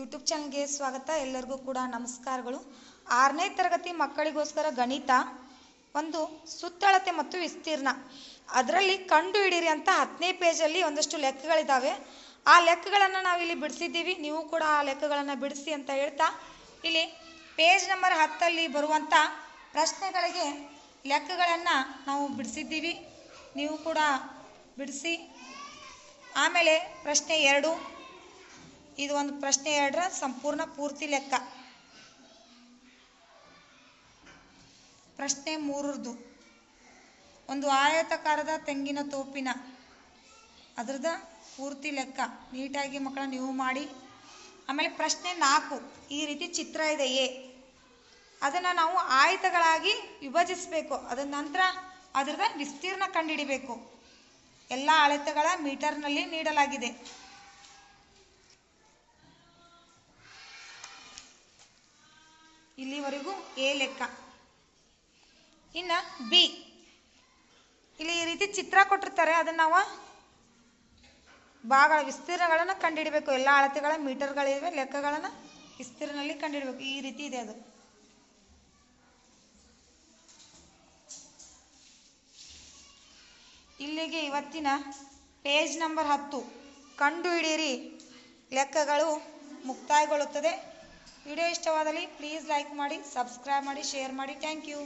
YouTube ಚಾನಲ್ಗೆ ಸ್ವಾಗತ. ಎಲ್ಲರಿಗೂ ಕೂಡ ನಮಸ್ಕಾರಗಳು. ಆರನೇ ತರಗತಿ ಮಕ್ಕಳಿಗೋಸ್ಕರ ಗಣಿತ ಒಂದು ಸುತ್ತಳತೆ ಮತ್ತು ವಿಸ್ತೀರ್ಣ. ಅದರಲ್ಲಿ ಕಂಡು ಹಿಡೀರಿ ಅಂತ ಹತ್ತನೇ ಪೇಜಲ್ಲಿ ಒಂದಷ್ಟು ಲೆಕ್ಕಗಳಿದ್ದಾವೆ ಆ ಲೆಕ್ಕಗಳನ್ನು ನಾವಿಲ್ಲಿ ಬಿಡಿಸಿದ್ದೀವಿ. ನೀವು ಕೂಡ ಆ ಲೆಕ್ಕಗಳನ್ನು ಬಿಡಿಸಿ ಅಂತ ಹೇಳ್ತಾ ಇಲ್ಲಿ ಪೇಜ್ ನಂಬರ್ ಹತ್ತಲ್ಲಿ ಬರುವಂಥ ಪ್ರಶ್ನೆಗಳಿಗೆ ಲೆಕ್ಕಗಳನ್ನು ನಾವು ಬಿಡಿಸಿದ್ದೀವಿ. ನೀವು ಕೂಡ ಬಿಡಿಸಿ. ಆಮೇಲೆ ಪ್ರಶ್ನೆ ಎರಡು. ಇದು ಒಂದು ಪ್ರಶ್ನೆ ಎರಡರ ಸಂಪೂರ್ಣ ಪೂರ್ತಿ ಲೆಕ್ಕ. ಪ್ರಶ್ನೆ ಮೂರರದು. ಒಂದು ಆಯತಕಾರದ ತೆಂಗಿನ ತೋಪಿನ, ಅದ್ರದ್ದು ಪೂರ್ತಿ ಲೆಕ್ಕ. ನೀಟಾಗಿ ಮಕ್ಕಳ, ನೀವು ಮಾಡಿ. ಆಮೇಲೆ ಪ್ರಶ್ನೆ ನಾಲ್ಕು, ಈ ರೀತಿ ಚಿತ್ರ ಇದೆ ಎ. ಅದನ್ನು ನಾವು ಆಯತಗಳಾಗಿ ವಿಭಜಿಸಬೇಕು. ಅದರ ನಂತರ ಅದ್ರದ ವಿಸ್ತೀರ್ಣ ಕಂಡುಹಿಡಿಬೇಕು ಎಲ್ಲ ಅಳತೆಗಳ ಮೀಟರ್ನಲ್ಲಿ ನೀಡಲಾಗಿದೆ. ಇಲ್ಲಿವರೆಗೂ ಎ ಲೆಕ್ಕ. ಇನ್ನು ಬಿ. ಇಲ್ಲಿ ಈ ರೀತಿ ಚಿತ್ರ ಕೊಟ್ಟಿರ್ತಾರೆ. ಅದನ್ನು ನಾವು ಭಾಗಗಳ ವಿಸ್ತೀರ್ಣಗಳನ್ನು ಕಂಡುಹಿಡಬೇಕು ಎಲ್ಲ ಅಳತೆಗಳ ಮೀಟರ್ಗಳಿವೆ, ಲೆಕ್ಕಗಳನ್ನು ವಿಸ್ತೀರ್ಣದಲ್ಲಿ ಕಂಡುಹಿಡಬೇಕು ಈ ರೀತಿ ಇದೆ ಅದು. ಇಲ್ಲಿಗೆ ಇವತ್ತಿನ ಪೇಜ್ ನಂಬರ್ ಹತ್ತು. ಕಂಡು ಹಿಡಿಯಿರಿ. ಲೆಕ್ಕಗಳು ಮುಕ್ತಾಯಗೊಳ್ಳುತ್ತದೆ. ವಿಡಿಯೋ ಇಷ್ಟವಾದಲ್ಲಿ ಪ್ಲೀಸ್ ಲೈಕ್ ಮಾಡಿ ಸಬ್ಸ್ಕ್ರೈಬ್ ಮಾಡಿ ಶೇರ್ ಮಾಡಿ. Thank you